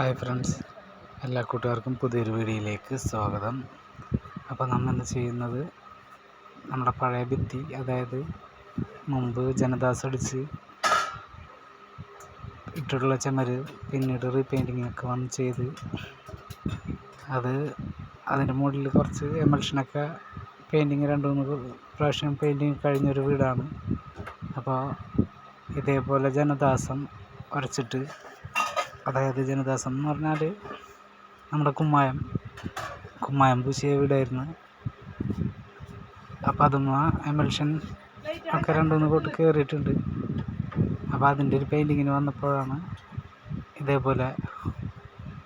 Hi friends എല്ലാ കൂട്ടുകാർക്കും പുതിയൊരു വീഡിയോയിലേക്ക് സ്വാഗതം. അപ്പോൾ നമ്മൾ ഇന്ന് ചെയ്യുന്നത്? നമ്മുടെ പഴയ ഭിത്തി അതായത് മുമ്പ് ജനദാസ് അടിച്ച് ഇട്ടിട്ടുള്ള ചുമര് പിന്നീട് റീപെയിന്റിങ് ഒക്കെ വന്ന് ചെയ്ത് അത് അതിന്റെ മുകളിൽ കുറച്ച് എമൽഷനൊക്കെ പെയിന്റിങ് രണ്ട് മൂന്ന് പ്രാവശ്യം പെയിന്റിങ് കഴിഞ്ഞൊരു വീടാണ്. അപ്പോൾ ഇതേപോലെ ജനദാസം വരച്ചിട്ട് അതായത് ജനദാസം എന്ന് പറഞ്ഞാൽ നമ്മുടെ കുമ്മായം. കുമ്മായം പൂശിയ വീടായിരുന്നു. അപ്പോൾ ആ എമൽഷൻ ഒക്കെ രണ്ട് കൂട്ട് കോട്ട് കയറിയിട്ടുണ്ട് അപ്പോൾ അതിന്റെ ഒരു പെയിന്റിങ്ങിന് വന്നപ്പോഴാണ് ഇതേപോലെ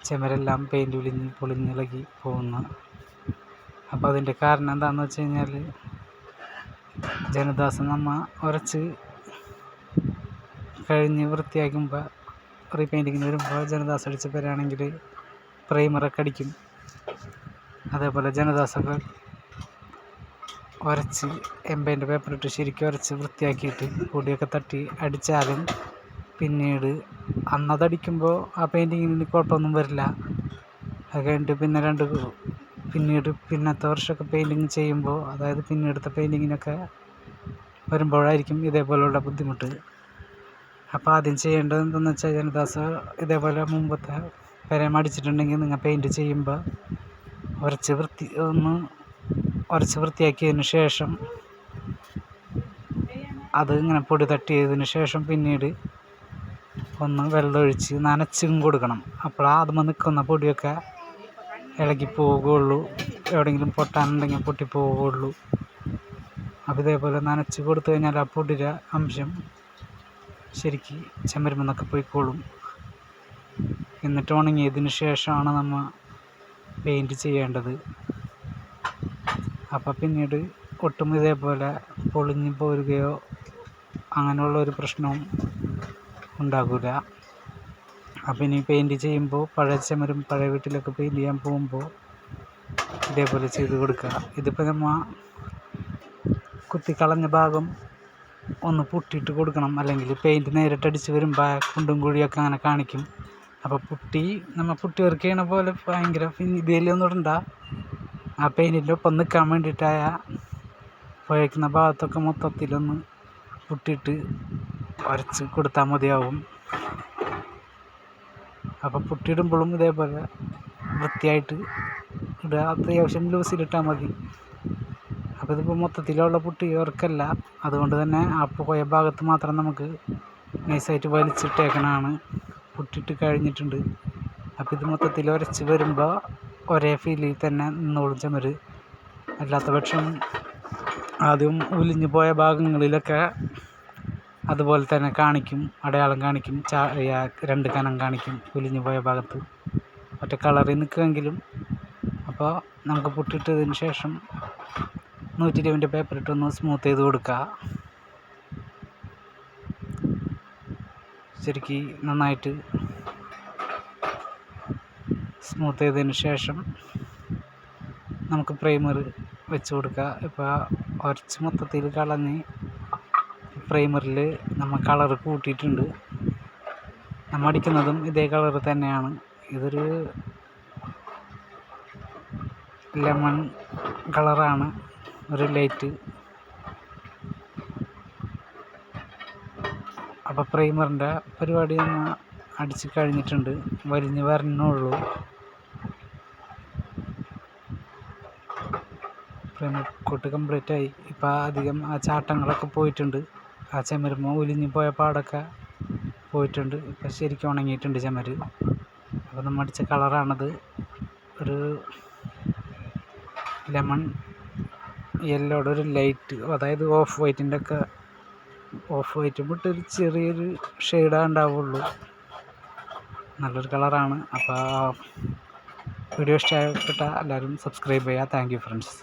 ചുമരെല്ലാം പെയിന്റ് വിളിഞ്ഞ് പൊളിഞ്ഞിളകി പോകുന്നു അപ്പോൾ അതിന്റെ കാരണം എന്താണെന്ന് വെച്ച് കഴിഞ്ഞാൽ ജനദാസം നമ്മ ഉരച്ച് കഴിഞ്ഞ് വൃത്തിയാക്കുമ്പോൾ റീപെയിന്റിങ്ങിന് വരുമ്പോൾ ജനദാസ് അടിച്ച പേരാണെങ്കിൽ പ്രൈമറൊക്കെ അടിക്കും അതേപോലെ ജനദാസൊക്കെ ഉരച്ച് എംബൈന്റെ പേപ്പറിട്ട് ശരിക്കും ഉരച്ച് വൃത്തിയാക്കിയിട്ട് പൊടിയൊക്കെ തട്ടി അടിച്ചാലും പിന്നീട് അന്നതടിക്കുമ്പോൾ ആ പെയിന്റിങ്ങിന് കുഴപ്പമൊന്നും വരില്ല. അത് കഴിഞ്ഞിട്ട് പിന്നെ രണ്ട് പിന്നീട് പിന്നത്തെ വർഷമൊക്കെ പെയിന്റിങ് ചെയ്യുമ്പോൾ അതായത് പിന്നീടത്തെ പെയിന്റിങ്ങിനൊക്കെ വരുമ്പോഴായിരിക്കും ഇതേപോലെയുള്ള ബുദ്ധിമുട്ട്. അപ്പോൾ ആദ്യം ചെയ്യേണ്ടത് എന്തെന്ന് വെച്ചാൽ ജനദാസ് ഇതേപോലെ മുമ്പത്തെ പെരേമ അടിച്ചിട്ടുണ്ടെങ്കിൽ നിങ്ങൾ പെയിന്റ് ചെയ്യുമ്പോൾ ഉരച്ച് വൃത്തി ഒന്ന് ഉരച്ച് വൃത്തിയാക്കിയതിന് ശേഷം അത് ഇങ്ങനെ പൊടി തട്ടിയതിന് ശേഷം പിന്നീട് ഒന്ന് വെള്ളമൊഴിച്ച് നനച്ചും കൊടുക്കണം. അപ്പോൾ അതുമ്പോൾ നിൽക്കുന്ന പൊടിയൊക്കെ ഇളകി പോവുകയുള്ളൂ. എവിടെയെങ്കിലും പൊട്ടാനുണ്ടെങ്കിൽ പൊട്ടി പോവുകയുള്ളൂ. അപ്പോൾ ഇതേപോലെ നനച്ച് കൊടുത്തു കഴിഞ്ഞാൽ ആ പൊടിയുടെ അംശം ശരിക്ക് ചുമരുമെന്നൊക്കെ പോയിക്കോളും. എന്നിട്ട് ഉണങ്ങിയതിന് ശേഷമാണ് നമ്മൾ പെയിന്റ് ചെയ്യേണ്ടത്. അപ്പോൾ പിന്നീട് ഒട്ടും ഇതേപോലെ പൊളിഞ്ഞു പോരുകയോ അങ്ങനെയുള്ള ഒരു പ്രശ്നവും ഉണ്ടാകില്ല അപ്പം ഇനി പെയിന്റ് ചെയ്യുമ്പോൾ പഴയ ചമരും പഴയ വീട്ടിലൊക്കെ പെയിന്റ് ചെയ്യാൻ പോകുമ്പോൾ ഇതേപോലെ ചെയ്ത് കൊടുക്കുക. ഇതിപ്പോൾ നമ്മൾ കുത്തിക്കളഞ്ഞ ഭാഗം ഒന്ന് പുട്ടിയിട്ട് കൊടുക്കണം. അല്ലെങ്കിൽ പെയിന്റ് നേരിട്ട് അടിച്ച് വരുമ്പോൾ കുണ്ടും കുഴിയൊക്കെ അങ്ങനെ കാണിക്കും. അപ്പോൾ പുട്ടി നമ്മൾ പുട്ടി വർക്ക് ചെയ്യണ പോലെ ഭയങ്കര ഇതിലൊന്നും ഇടണ്ട. ആ പെയിന്റിന്റെ ഒപ്പം നിൽക്കാൻ വേണ്ടിയിട്ടായ പുഴയ്ക്കുന്ന ഭാഗത്തൊക്കെ മൊത്തത്തിലൊന്ന് പുട്ടിയിട്ട് വരച്ച് കൊടുത്താൽ മതിയാവും. അപ്പോൾ പുട്ടിയിടുമ്പോഴും ഇതേപോലെ വൃത്തിയായിട്ട് ഇടുക. അത്യാവശ്യം ലൂസിലിട്ടാൽ മതി. അപ്പോൾ ഇതിപ്പോൾ മൊത്തത്തിലുള്ള പുട്ടി ഇവർക്കല്ല അതുകൊണ്ട് തന്നെ ആ പോയ ഭാഗത്ത് മാത്രം നമുക്ക് നൈസായിട്ട് വലിച്ചിട്ടേക്കണതാണ് പുട്ടിട്ട് കഴിഞ്ഞിട്ടുണ്ട്. അപ്പോൾ ഇത് മൊത്തത്തിൽ ഉരച്ച് വരുമ്പോൾ ഒരേ ഫീലിൽ തന്നെ നിന്നോളും ചുമര് അല്ലാത്ത പക്ഷം ആദ്യം ഉലിഞ്ഞു പോയ ഭാഗങ്ങളിലൊക്കെ അതുപോലെ തന്നെ കാണിക്കും. അടയാളം കാണിക്കും. ചാ രണ്ട് കനം കാണിക്കും ഉലിഞ്ഞു പോയ ഭാഗത്ത്. മറ്റേ കളറിൽ നിൽക്കുമെങ്കിലും. അപ്പോൾ നമുക്ക് പുട്ടിട്ടതിന് ശേഷം നൂറ്റി ഇരുപതിന്റെ പേപ്പർ ഇട്ടൊന്ന് സ്മൂത്ത് ചെയ്ത് കൊടുക്കുക. ശരിക്ക് നന്നായിട്ട് സ്മൂത്ത് ചെയ്തതിന് ശേഷം നമുക്ക് പ്രൈമർ വെച്ച് കൊടുക്കുക. ഇപ്പോൾ ഉരച്ച് മൊത്തത്തിൽ കളഞ്ഞ് പ്രൈമറിൽ നമ്മൾ കളർ കൂട്ടിയിട്ടുണ്ട്. നമ്മൾ അടിക്കുന്നതും ഇതേ കളർ തന്നെയാണ്. ഇതൊരു ലെമൺ കളറാണ് ഒരു ലൈറ്റ് അപ്പോൾ പ്രൈമറിന്റെ പരിപാടി നമ്മൾ അടിച്ച് കഴിഞ്ഞിട്ടുണ്ട്. വരിഞ്ഞു വരണുള്ളൂ. പ്രൈമർ കോട്ട് കംപ്ലീറ്റ് ആയി. ഇപ്പോൾ അധികം ആ ചാട്ടങ്ങളൊക്കെ പോയിട്ടുണ്ട്. ആ ചെമരുമ ഒലിഞ്ഞ് പോയ പാടൊക്കെ പോയിട്ടുണ്ട്. ഇപ്പം ശരിക്കും ഉണങ്ങിയിട്ടുണ്ട് ചെമര് അപ്പോൾ നമ്മൾ അടിച്ച കളറാണത് ഒരു ലെമൺ യെല്ലോയുടെ ഒരു ലൈറ്റ് അതായത് ഓഫ് വൈറ്റിന്റെ ഒക്കെ ഓഫ് വൈറ്റ് വിട്ട് ഒരു ചെറിയൊരു ഷെയ്ഡേ ഉണ്ടാവുള്ളൂ. നല്ലൊരു കളറാണ് അപ്പോൾ വീഡിയോ ഇഷ്ടപ്പെട്ട എല്ലാവരും സബ്സ്ക്രൈബ് ചെയ്യുക. Thank you friends